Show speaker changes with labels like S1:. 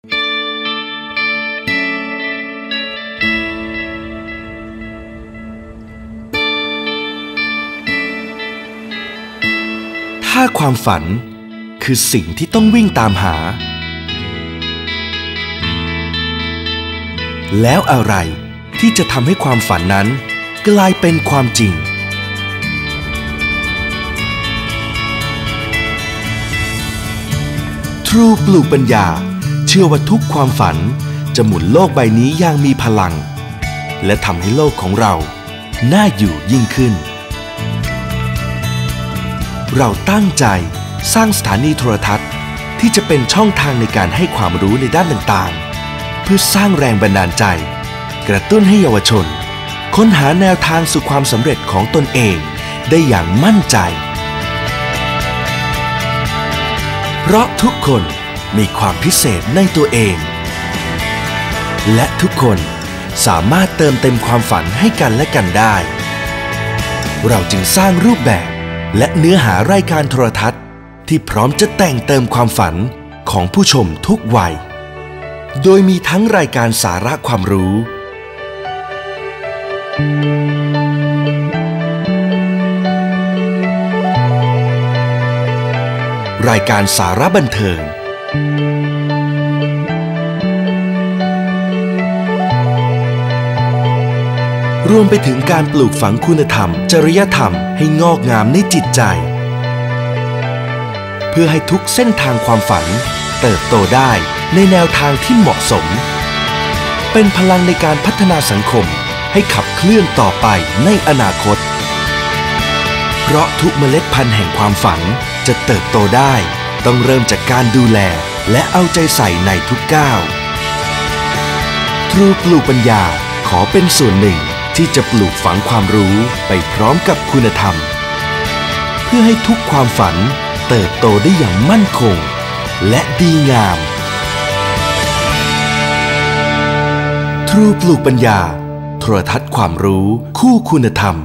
S1: ถ้าความฝันคือสิ่งที่ต้องวิ่งตามหา แล้วอะไรที่จะทำให้ความฝันนั้น กลายเป็นความจริงทรูปลูกปัญญา ชื่อว่าทุกความฝันจะหมุนโลกใบนี้อย่างมีพลัง และทำให้โลกของเรา น่าอยู่ยิ่งขึ้น เราตั้งใจสร้างสถานีโทรทัศน์ที่จะเป็นช่องทางในการให้ความรู้ในด้านต่างๆ เพื่อสร้างแรงบันดาลใจ กระตุ้นให้เยาวชน ค้นหาแนวทางสู่ความสำเร็จของตนเองได้อย่างมั่นใจ เพราะทุกคน มีความพิเศษในตัวเอง และทุกคนสามารถเติมเต็มความฝันให้กันและกันได้ เราจึงสร้างรูปแบบ และเนื้อหารายการโทรทัศน์ ที่พร้อมจะแต่งเติมความฝันของผู้ชมทุกวัย โดยมีทั้งรายการสาระความรู้ รายการสาระบันเทิง รวมไปถึงการปลูกฝังคุณธรรม จริยธรรมให้งอกงามในจิตใจ เพื่อให้ทุกเส้นทางความฝัน เติบโตได้ในแนวทางที่เหมาะสม เป็นพลังในการพัฒนาสังคมให้ขับเคลื่อนต่อไปในอนาคต เพราะทุกเมล็ดพันธุ์แห่งความฝันจะเติบโตได้ ต้องเริ่มจากการดูแลและเอาใจใส่ในทุกก้าว ทรูปลูกปัญญาขอเป็นส่วนหนึ่ง ที่จะปลูกฝังความรู้ไปพร้อมกับคุณธรรม เพื่อให้ทุกความฝันเติบโตได้อย่างมั่นคง และดีงาม ทรูปลูกปัญญา โทรทัศน์ความรู้คู่คุณธรรม